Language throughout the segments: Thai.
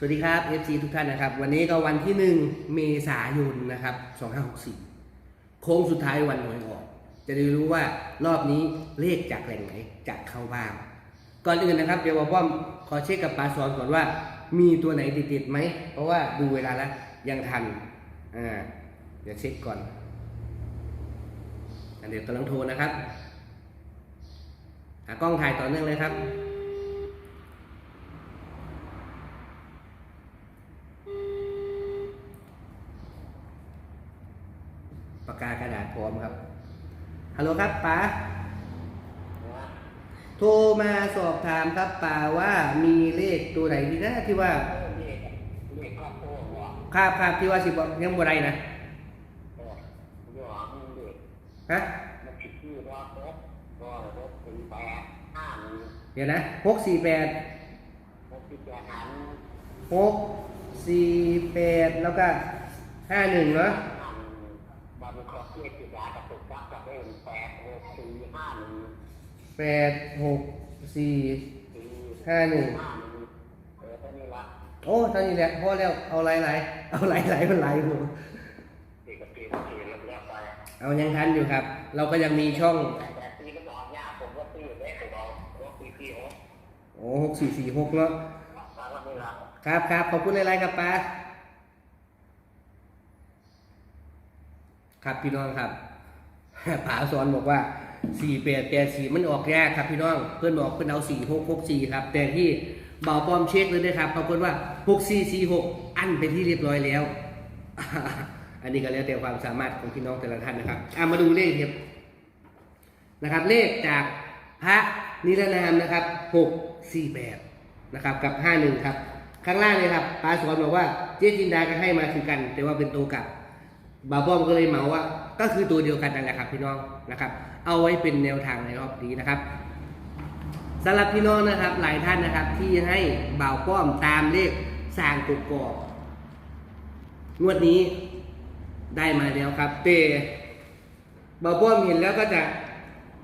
สวัสดีครับ FC ทุกท่านนะครับ วันนี้ก็วันที่ 1 เมษายนนะครับ 2564 โค้งสุดท้ายวันหวยออก จะได้รู้ว่ารอบนี้เลขจากแหล่งไหนจะเข้าบ้าง ก่อนอื่นนะครับเดี๋ยวบอกว่าขอเช็คกับปาสอนก่อนว่า มีตัวไหนติดๆไหม เพราะว่าดูเวลาแล้วยังทันอ่าเดี๋ยวเช็คก่อนอันเดี๋ยวกำลังโทรนะครับหากล้องถ่ายต่อเนื่องเลยครับ ปากกากระดาษพร้อมครับ ฮัลโหลครับป๋าโทรมาสอบถามครับป๋าว่ามีเลขตัวไหนดีนะที่ว่าคาบคาบที่ว่าสิบยังบ่ได้นะฮะเดี๋ยวนะหกสี่แปดหกสี่แปดแล้วก็ห้าหนึ่งเนาะ แปดหกสี่ห้าหนึ่งโอ้ตอนนี้แหละพอแล้วเอาไหลไหลๆเอาไหลไหลๆมันไหลผมเอายังทันอยู่ครับ เราก็ยังมีช่องโอ้หกสี่สี่หกเนาะครับครับขอบคุณอะไรครับป้า ครับพี่น้องครับป๋าสอนบอกว่าสี่แปดแปดสี่มันออกยากครับพี่น้องเพื่อนบอกเพื่อนเอาสี่หกหกสี่ครับ แต่ที่เบาปลอมเช็คเลยนะครับปรากฏว่าหกสี่สี่หกอันเป็นที่เรียบร้อยแล้ว อันนี้ก็แล้วแต่ความสามารถของพี่น้องแต่ละท่านนะครับอะมาดูเลขครับนะครับ เลขจากพระนิรนามนะครับหกสี่แปดนะครับกับห้าหนึ่งครับ ข้างล่างเลยครับปาสอนบอกว่าเจ๊จินดาก็ให้มาคือกัน แต่ว่าเป็นตัวกลับ บาป้อมก็เลยเหมาว่า ก็คือตัวเดียวกันนั่นแหละครับพี่น้องนะครับ เอาไว้เป็นแนวทางในรอบนี้นะครับสำหรับพี่น้องนะครับ หลายท่านนะครับ ที่ให้บ่าวป้อมตามเลขสร้างกกอกงวดนี้ได้มาแล้วครับเตบ่าวป้อมเห็นแล้วก็จะ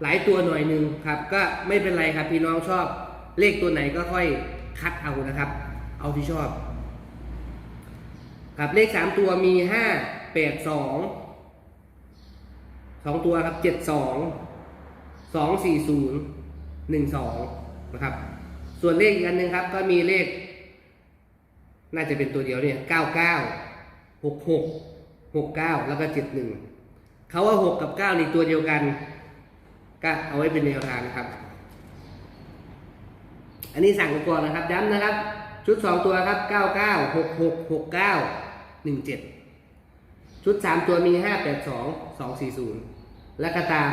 หลายตัวหน่อยหนึ่งครับ ก็ไม่เป็นไรครับพี่น้องชอบเลขตัวไหนก็ค่อยคัดเอานะครับ เอาที่ชอบ ครับเลขสามตัวมีห้า แปดสองสองตัวครับเจ็ดสองสองสี่ศูนย์หนึ่งสองนะครับ ส่วนเลขอีกอันหนึ่งครับ ก็มีเลข น่าจะเป็นตัวเดียวเนี่ยเก้าเก้าหกหกหกเก้าแล้วก็เจ็ดหนึ่งเขาว่าหกกับเก้านี่ตัวเดียวกัน ก็เอาไว้เป็นแนวทางนะครับ อันนี้สั่งก่อนนะครับย้ำนะครับ ชุด2ตัวครับ99 66 69 17 ชุด 3 ตัวมี 582 240 และก็ตาม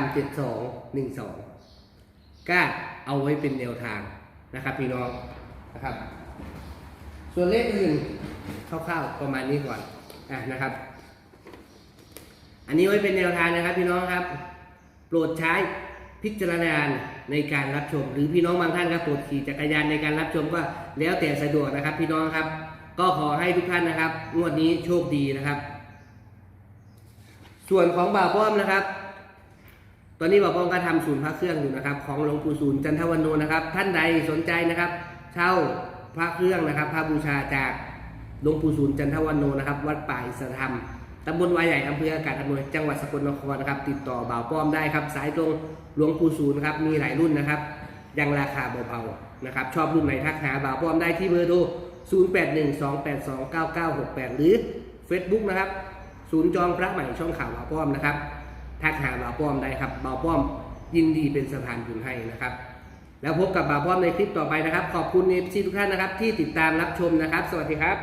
72 12 ก็เอาไว้เป็นแนวทางนะครับพี่น้องนะครับ ส่วนเลขอื่นคร่าวๆประมาณนี้ก่อนอะนะครับ อันนี้ไว้เป็นแนวทางนะครับพี่น้องครับ โปรดใช้พิจารณาในการรับชม หรือพี่น้องบางท่านครับโปรดขี่จักรยานในการรับชมก็แล้วแต่สะดวกนะครับพี่น้องครับ ก็ขอให้ทุกท่านนะครับ งวดนี้โชคดีนะครับ ส่วนของบ่าวป้อมนะครับ ตอนนี้บ่าวป้อมก็ทำศูนย์พระเครื่องอยู่นะครับ ของหลวงปู่ศูนย์จันทวันโนนะครับ ท่านใดสนใจนะครับ เช่าพระเครื่องนะครับ พระบูชาจากหลวงปู่ศูนย์จันทวันโนนะครับ วัดป่าอิสรธรรมตำบลวายใหญ่อำเภออากาศอำนวยจังหวัดสกลนครนะครับ ติดต่อบ่าวป้อมได้ครับ สายตรงหลวงปู่ศูนย์ครับมีหลายรุ่นนะครับยังราคาเบาๆนะครับ ชอบรุ่นไหนทักหาบ่าวป้อมได้ที่เบอร์โทร0812829968 หรือ Facebook นะครับ ศูนย์จองพระใหม่ช่องข่าวบ่าวป้อมนะครับทักหาบ่าวป้อมได้ครับบ่าวป้อมยินดีเป็นสะพานบุญให้นะครับ แล้วพบกับบ่าวป้อมในคลิปต่อไปนะครับ ขอบคุณเอฟซีทุกท่านนะครับ ที่ติดตามรับชมนะครับ สวัสดีครับ